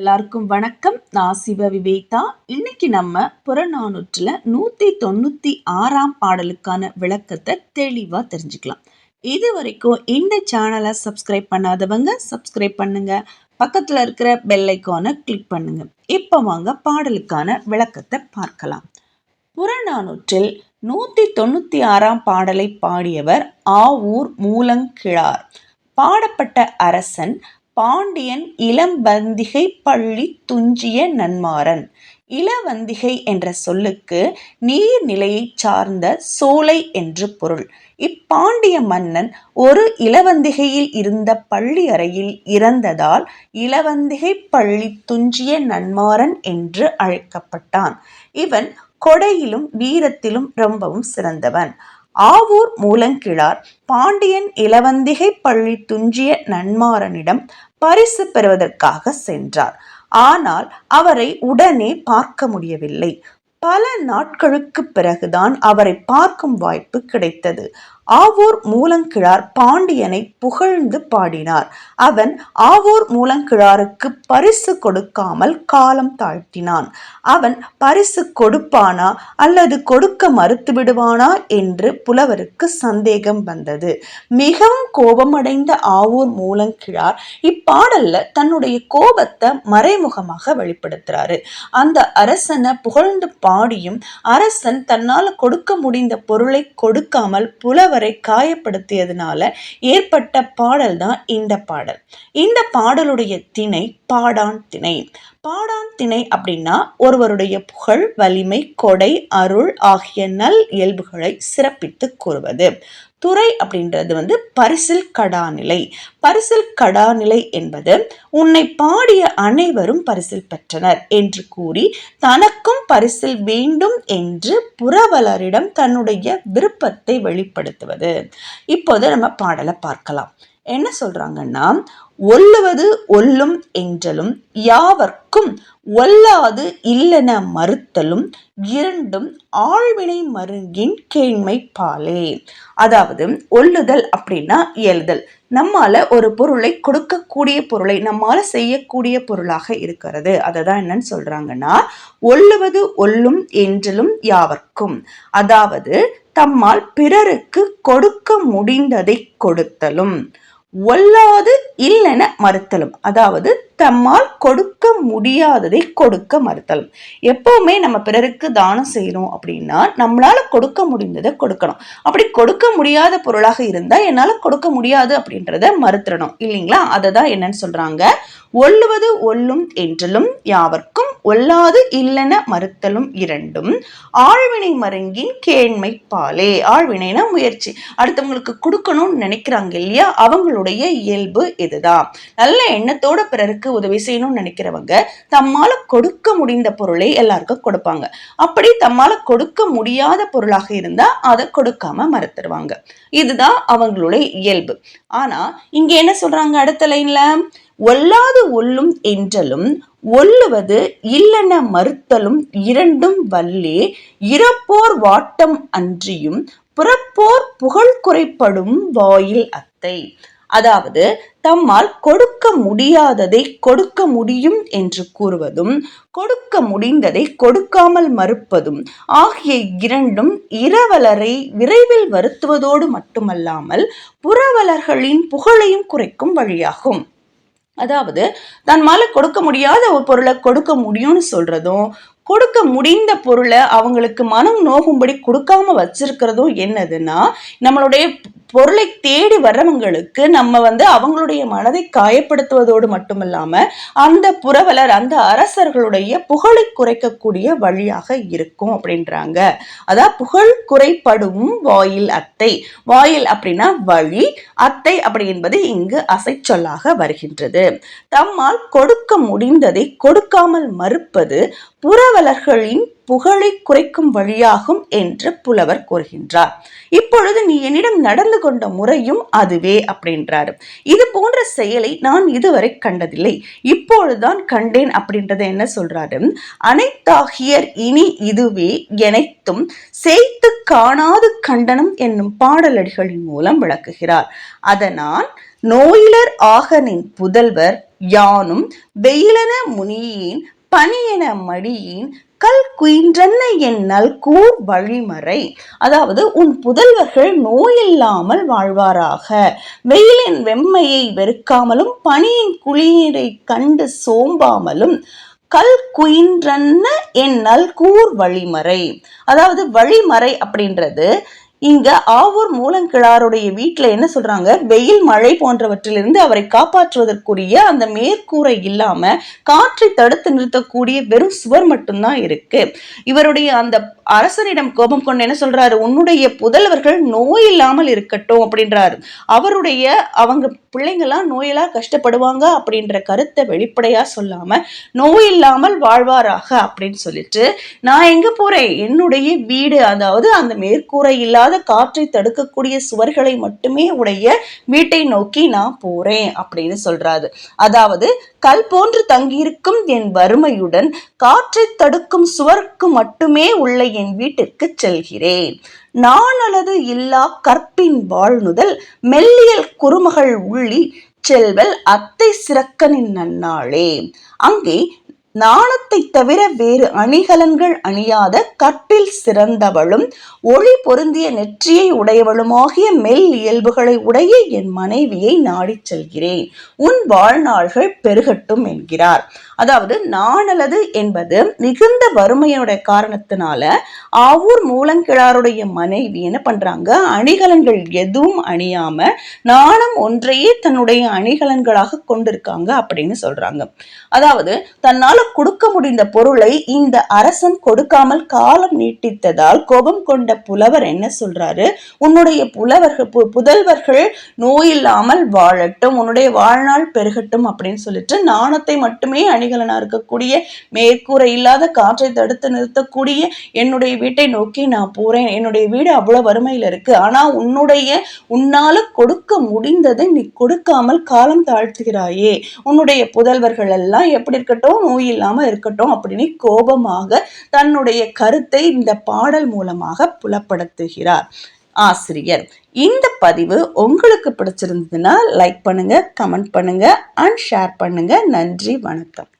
எல்லாருக்கும் வணக்கம். நான் சிவ விவேதா. இன்னைக்கு நம்ம புறநானூற்றில் நூற்றி தொண்ணூற்றி ஆறாம் பாடலுக்கான விளக்கத்தை தெளிவாக தெரிஞ்சுக்கலாம். இது வரைக்கும் இந்த சேனலை சப்ஸ்கிரைப் பண்ணாதவங்க சப்ஸ்கிரைப் பண்ணுங்க. பக்கத்தில் இருக்கிற பெல் ஐக்கானை கிளிக் பண்ணுங்க. இப்போ வாங்க பாடலுக்கான விளக்கத்தை பார்க்கலாம். புறநானூற்றில் நூற்றி தொண்ணூற்றி ஆறாம் பாடலை பாடியவர் ஆவூர் மூலங்கிழார். பாடப்பட்ட அரசன் பாண்டியன் இளம்பந்திகை பள்ளி துஞ்சிய நன்மாறன். இளவந்திகை என்ற சொல்லுக்கு நீர்நிலையைச் சார்ந்த சோலை என்று பொருள். இப்பாண்டிய மன்னன் ஒரு இளவந்திகையில் இருந்த பள்ளி அறையில் இறந்ததால் இளவந்திகை பள்ளி துஞ்சிய நன்மாறன் என்று அழைக்கப்பட்டான். இவன் கொடையிலும் வீரத்திலும் ரொம்பவும் சிறந்தவன். ஆவூர் மூலங்கிழார் பாண்டியன் இளவந்திகை பள்ளி துஞ்சிய நன்மாறனிடம் பரிசு பெறுவதற்காக சென்றார். ஆனால் அவரை உடனே பார்க்க முடியவில்லை. பல நாட்களுக்கு பிறகுதான் அவரை பார்க்கும் வாய்ப்பு கிடைத்தது. ஆவூர் மூலங்கிழார் பாண்டியனை புகழ்ந்து பாடினார். அவன் ஆவூர் மூலங்கிழாருக்கு பரிசு கொடுக்காமல் காலம் தாழ்த்தினான். அவன் பரிசு கொடுப்பானா அல்லது கொடுக்க மறுத்து விடுவானா என்று புலவருக்கு சந்தேகம் வந்தது. மிகவும் கோபமடைந்த ஆவூர் மூலங்கிழார் இப்பாடல்ல தன்னுடைய கோபத்தை மறைமுகமாக வெளிப்படுத்துறாரு. அந்த அரசனை புகழ்ந்து பாடியும் அரசன் தன்னால் கொடுக்க முடிந்த பொருளை கொடுக்காமல் புலவர் அவரை காயப்படுத்தியதுனால ஏற்பட்ட பாடல் தான் இந்த பாடல். இந்த பாடலுடைய திணை பாடான் திணை. பாடான் திணை அப்படின்னா ஒருவருடைய புகழ் வலிமை கொடை அருள் ஆகிய நல் இயல்புகளை சிறப்பித்து கூறுவது. துறை அப்படின்றது வந்து பரிசில் கடாநிலை. பரிசில் கடாநிலை என்பது உன்னை பாடிய அனைவரும் பரிசில் பெற்றனர் என்று கூறி தனக்கும் பரிசில் வேண்டும் என்று புறவலரிடம் தன்னுடைய விருப்பத்தை வெளிப்படுத்துவது. இப்போது நம்ம பாடலை பார்க்கலாம். என்ன சொல்றாங்கன்னா ஒல்லுவது ஒல்லும் என்றலும் யாவர்க்கும் ஒல்லாது இல்லென மறுத்தலும் இரண்டும் ஆழ்வினை மருங்கின் கேண்மை பாலே அதாவது ஒல்லுதல் அப்படின்னா எழுதல் நம்மால ஒரு பொருளை கொடுக்கக்கூடிய பொருளை நம்மால செய்யக்கூடிய பொருளாக இருக்கிறது. அதை தான் என்னன்னு சொல்றாங்கன்னா ஒல்லுவது ஒல்லும் என்றலும் யாவர்க்கும். அதாவது தம்மால் பிறருக்கு கொடுக்க முடிந்ததை கொடுத்தலும். ஒல்லாது இல்லென மறுத்தலும். அதாவது தம்மால் கொடுக்க முடியாததை கொடுக்க மறுத்தலும் எப்பவுமே நம்ம பிறருக்கு தானம் செய்யணும் அப்படின்னா நம்மளால கொடுக்க முடிந்ததை கொடுக்கணும். அப்படி கொடுக்க முடியாத பொருளாக இருந்தா என்னால கொடுக்க முடியாது அப்படின்றத மறுத்துடணும். இல்லைங்களா? அதை தான் என்னன்னு சொல்றாங்க. ஒல்லுவது ஒல்லும் என்றலும் யாவர்க்கும் ஒல்லாது இல்லென மறுத்தலும் இரண்டும். ஆழ்வினை மருங்கின் கேண்மை பாலே. ஆழ்வினைனா முயற்சி. அடுத்தவங்களுக்கு கொடுக்கணும்னு நினைக்கிறாங்க இல்லையா? அவங்களுடைய இயல்பு இதுதான். நல்ல எண்ணத்தோட பிறருக்கு உதவி செய்யணும்னு நினைக்கிறவங்க தம்மால கொடுக்க முடிந்த பொருளை எல்லாருக்கும் கொடுப்பாங்க. அப்படி தம்மால கொடுக்க முடியாத பொருளாக இருந்தா அதை கொடுக்காம மறுத்துருவாங்க. இதுதான் அவங்களுடைய இயல்பு. ஆனா இங்க என்ன சொல்றாங்க அடுத்த லைன்ல? ஒல்லாது ஒல்லும் என்றலும் ஒல்லுவது இல்லென மறுத்தலும் இரண்டும் வல்லே இறப்போர் வாட்டம் அன்றியும் புறப்போர் புகழ் குறைப்படும் வாயில் அத்தை. அதாவது தம்மால் கொடுக்க முடியாததை கொடுக்க முடியும் என்று கூறுவதும் கொடுக்க முடிந்ததை கொடுக்காமல் மறுப்பதும் ஆகிய இரண்டும் இரவலரை விரைவில் வருத்துவதோடு மட்டுமல்லாமல் புறவலர்களின் புகழையும் குறைக்கும் வழியாகும். அதாவது தன்மால கொடுக்க முடியாத ஒரு பொருளை கொடுக்க முடியும்னு சொல்றதும் கொடுக்க முடிந்த பொருளை அவங்களுக்கு மனம் நோகும்படி கொடுக்காம வச்சிருக்கிறதும் என்னதுன்னா நம்மளுடைய பொருளை தேடி வர்றவங்களுக்கு நம்ம வந்து அவங்களுடைய மனதை காயப்படுத்துவதோடு மட்டுமல்லாம அந்த புறவலர் அந்த அரசர்களுடைய புகழை குறைக்கக்கூடிய வழியாக இருக்கும் அப்படின்றாங்க. அதான் புகழ் குறைப்படும் வாயில் அத்தை. வாயில் அப்படின்னா வழி. அத்தை அப்படி என்பது இங்கு அசைச்சொல்லாக வருகின்றது. தம்மால் கொடுக்க முடிந்ததை கொடுக்காமல் மறுப்பது புறவலர்களின் புகழை குறைக்கும் வழியாகும் என்று புலவர் கூறுகின்றார். இப்பொழுது நீ என்னிடம் நடந்து கொண்ட முறையும் அதுவே அப்படின்றாரு. இது போன்ற செயலை நான் இதுவரை கண்டதில்லை. இப்பொழுதுதான் கண்டேன் அப்படின்றத என்ன சொல்றாரு? அனைத்தாகியர் இனி இதுவே எனைத்தும் செய்து காணாது கண்டனம் என்னும் பாடலடிகளின் மூலம் விளக்குகிறார். அதனால் நோயிலர் ஆகனின் புதல்வர் யானும் வெயிலன முனியின் பனியன மடியின் கல்குயின்றன்ன என் நல்கூர் வழிமறை? அதாவது உன் புதல்வர்கள் நோயில்லாமல் வாழ்வாராக. வெயிலின் வெம்மையை வெறுக்காமலும் பனியின் குளிரை கண்டு சோம்பாமலும் கல் குயின்றன்ன என் நல்கூர் வழிமறை? அதாவது வழிமறை அப்படின்றது இங்க ஆவூர் மூலங்கிழாருடைய வீட்டுல என்ன சொல்றாங்க? வெயில் மழை போன்றவற்றிலிருந்து அவரை காப்பாற்றுவதற்குரிய அந்த மேற்கூரை இல்லாம காற்றை தடுத்து நிறுத்தக்கூடிய வெறும் சுவர் மட்டும்தான் இருக்கு. இவருடைய அந்த அரசனிடம் கோபம் கொண்டு என்ன சொல்றாரு? உன்னுடைய புதல்வர்கள் நோய் இல்லாமல் இருக்கட்டும் அப்படின்றாரு. அவருடைய அவங்க பிள்ளைங்கெல்லாம் நோயெல்லாம் கஷ்டப்படுவாங்க அப்படின்ற கருத்தை வெளிப்படையாக சொல்லாமல் நோய் இல்லாமல் வாழ்வாராக அப்படின்னு சொல்லிட்டு நான் எங்கே போகிறேன் என்னுடைய வீடு அதாவது அந்த மேற்கூரை இல்லாத காற்றை தடுக்கக்கூடிய சுவர்களை மட்டுமே உடைய வீட்டை நோக்கி நான் போகிறேன் அப்படின்னு சொல்றாரு. அதாவது கல் போன்று தங்கியிருக்கும் என் வறுமையுடன் காற்றை தடுக்கும் சுவருக்கு மட்டுமே உள்ள என் வீட்டிற்கு செல்கிறேன். நான் அல்லது இல்லா கற்பின் வாழ்நுதல் மெல்லியல் குறுமகள் உள்ளி செல்வல் அத்தை சிறக்கனின் நன்னாளே. அங்கே நாணத்தை தவிர வேறு அணிகலன்கள் அணியாத கற்பில் சிறந்தவளும் ஒளி பொருந்திய நெற்றியை உடையவளுமாகிய மெல் இயல்புகளை உடைய என் மனைவியை நாடிச் செல்கிறேன். உன் வாழ்நாள்கள் பெருகட்டும் என்கிறார். அதாவது நாணலது என்பது மிகுந்த வறுமையினுடைய காரணத்தினால ஆவூர் மூலங்கிழாருடைய மனைவி என்ன பண்றாங்க? அணிகலன்கள் எதுவும் அணியாம நாணம் ஒன்றையே தன்னுடைய அணிகலன்களாக கொண்டிருக்காங்க அப்படின்னு சொல்றாங்க. அதாவது தன்னால் கொடுக்க முடிந்த பொருளை இந்த அரசன் கொடுக்காமல் காலம் நீட்டித்ததால் கோபம் கொண்ட புலவர் என்ன சொல்றாரு? உன்னுடைய புலவர்கள் புதல்வர்கள் நோயில்லாமல் வாழட்டும் உன்னுடைய வாழ்நாள் பெருகட்டும் அப்படின்னு சொல்லிட்டு நாணத்தை மட்டுமே அணிகலனா இருக்கக்கூடிய மேற்கூரை இல்லாத காற்றை தடுத்து நிறுத்தக்கூடிய என்னுடைய வீட்டை நோக்கி நான் போறேன். என்னுடைய வீடு அவ்வளவு வறுமையில இருக்கு. ஆனா உன்னுடைய உன்னால கொடுக்க முடிந்ததை நீ கொடுக்காமல் காலம் தாழ்த்துகிறாயே. உன்னுடைய புதல்வர்கள் எல்லாம் எப்படி இருக்கட்டும் நோய் இல்லாம இருக்கட்டும் அப்படின்னு கோபமாக தன்னுடைய கருத்தை இந்த பாடல் மூலமாக புலப்படுத்துகிறார். ஆசிரியர் இந்த பதிவு உங்களுக்கு பிடிச்சிருந்ததுன்னா லைக் பண்ணுங்க கமெண்ட் பண்ணுங்க அண்ட் ஷேர் பண்ணுங்க. நன்றி வணக்கம்.